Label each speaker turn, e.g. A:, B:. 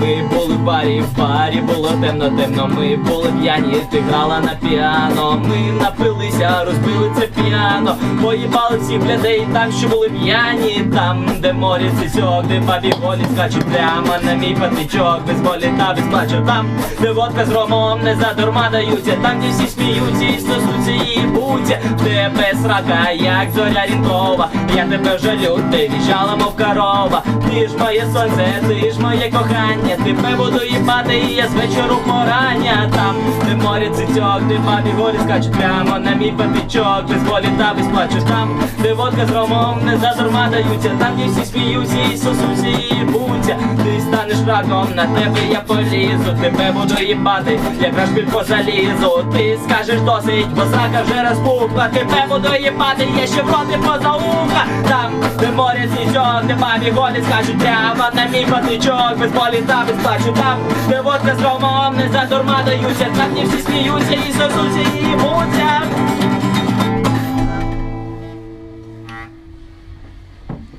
A: Ми були в барі, в барі було темно, темно. Ми були п'яні, ти грала на піано. Ми напилися, розбили це піано. Поїбали всіх людей там, що були п'яні. Там, де море сісьок, де бабі голі скачуть прямо на мій патичок. Без болі та без плачу. Там, де водка з ромом не задарма даються. Там, де всі сміються і стосуються тебе срака, як зоря рінкова. Я тебе жалю, ти віщала, мов корова. Ти ж моє сонце, ти ж моє кохання. Тебе буду їбати, і я з вечору порання. Там, де море цицьок, де бабі голі скачуть прямо на мій папічок. Без болі та без плачу. Там, де водка з ромом не задарма даються. Там, де всі сміються і сосуться і буться. Ти на тебе я полізу. Тебе буду їбати, як рашпіль по залізу. Ти скажеш досить, бо срака вже розпухла. Тебе буду їбати, я ще в роти поза уха. Там, де море цічок, де бабі голі скачуть прямо на мій патичок. Без болі та без плачу. Там, де водка з ромом не задурма даються. Там, де всі сміються і сосуться і їбуться.